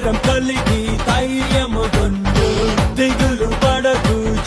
భారం తొలిగి